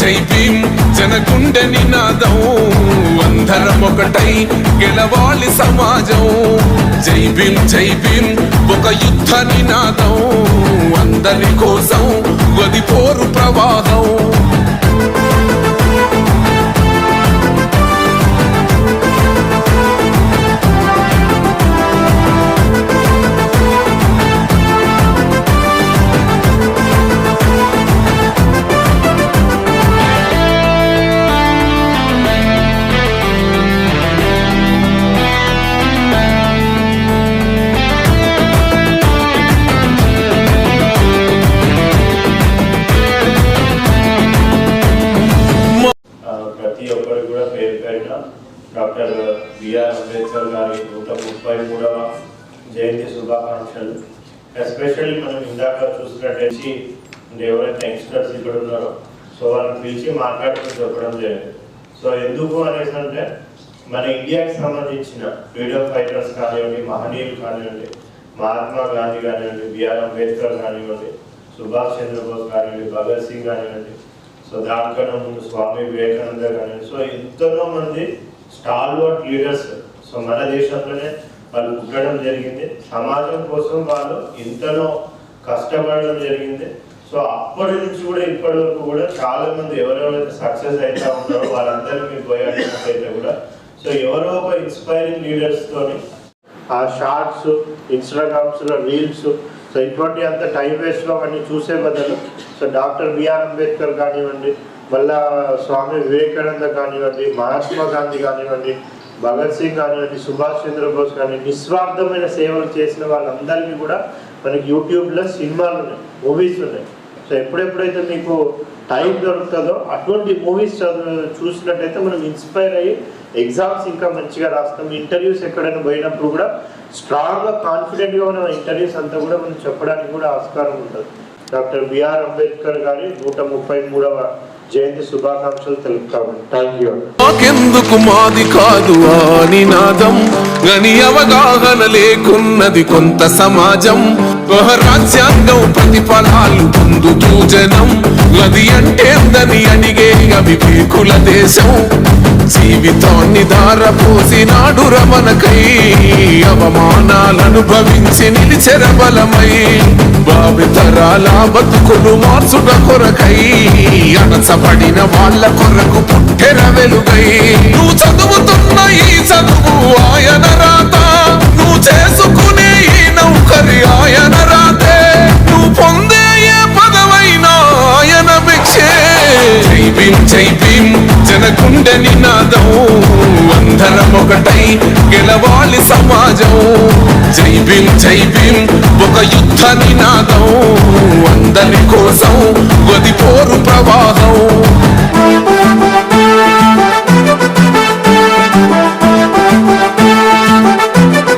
జై భీం జై నినాదం అందరం ఒకటై గెలవాలి సమాజం. జై భీం జై భీం ఒక యుద్ధ నినాదం అందరి కోసం మూడవ జయంతి శుభాకాంక్షలు. ఎస్పెషల్లీ మనం ఇందాక చూసినట్టు ఎవరైతే యంగ్స్టర్స్ ఇక్కడ ఉన్నారో సో వాళ్ళని పిలిచి మాట్లాడుతూ చెప్పడం జరిగింది. సో ఎందుకు అనేసి అంటే మన ఇండియాకి సంబంధించిన ఫ్రీడమ్ ఫైటర్స్ కానివ్వండి మహనీయులు కానివ్వండి మహాత్మా గాంధీ కానివ్వండి బిఆర్ అంబేద్కర్ కానివ్వండి సుభాష్ చంద్రబోస్ కానివ్వండి భగత్ సింగ్ కానివ్వండి సో దానికన్నా ముందు స్వామి వివేకానంద కానివ్వండి. సో ఎంతనో మంది స్టాల్వర్ట్ లీడర్స్ సో మన దేశంలోనే వాళ్ళు పుట్టడం జరిగింది. సమాజం కోసం వాళ్ళు ఎంతనో కష్టపడడం జరిగింది. సో అప్పటి నుంచి కూడా ఇప్పటి వరకు కూడా చాలా మంది ఎవరెవరైతే సక్సెస్ అవుతా ఉంటారో వాళ్ళందరూ మీరు పోయాడినట్లయితే కూడా. సో ఎవరో ఒక ఇన్స్పైరింగ్ లీడర్స్ తోని ఆ షార్ట్స్ ఇన్స్టాగ్రామ్స్లో రీల్స్ సో ఇటువంటి అంత టైం వేస్ట్లో అవన్నీ చూసే బదులు సో డాక్టర్ బిఆర్ అంబేద్కర్ కానివ్వండి మళ్ళా స్వామి వివేకానంద కానివ్వండి మహాత్మా గాంధీ కానివ్వండి భగత్ సింగ్ కానివ్వండి సుభాష్ చంద్రబోస్ కానీ నిస్వార్థమైన సేవలు చేసిన వాళ్ళందరికీ కూడా మనకి యూట్యూబ్లో సినిమాలు ఉన్నాయి మూవీస్ ఉన్నాయి. సో ఎప్పుడెప్పుడైతే మీకు టైం దొరుకుతుందో అటువంటి మూవీస్ చూసినట్టయితే మనం ఇన్స్పైర్ అయ్యి ఎగ్జామ్స్ ఇంకా మంచిగా రాస్తాం. ఇంటర్వ్యూస్ ఎక్కడైనా పోయినప్పుడు కూడా స్ట్రాంగ్గా కాన్ఫిడెంట్గా ఉన్న ఇంటర్వ్యూస్ అంతా కూడా మనం చెప్పడానికి కూడా ఆస్కారం ఉంటుంది. డాక్టర్ బిఆర్ అంబేద్కర్ గారి నూట ముప్పై మూడవ జయంతి శుభాకాంక్షలు తెలుపుతాము. థ్యాంక్ యూ మాది కాదు ఆ నినాదం గని అవగాహన లేకున్నది కొంత సమాజం. రాజ్యాంగం ప్రతిఫలాలు పొందుతూ జనం గది అంటేందని అడిగే అవివేకుల దేశం. జీవితాన్ని దారపోసినాడు రమణకై అవమానాలను భవించి నిలిచెర బలమై భావితరాల బతుకులు మార్చుట కొరకై అణచబడిన వాళ్ళ కొరకు పుట్టెర వెలుగై. నువ్వు చదువుతున్న ఈ చదువు ఆయన రాత. నువ్వు చేసుకునే ఈ నౌకరి ఆయన రాతే. నువ్వు పొందే ఏ పదవైన ఆయన భిక్షే. జై భీం జై భీం జనకుండె నినాదం. అందరం ఒకటై గెలవాలి సమాజం. జై భీం జై భీం ఒక యుద్ధ నినాదం. అందరి కోసం గది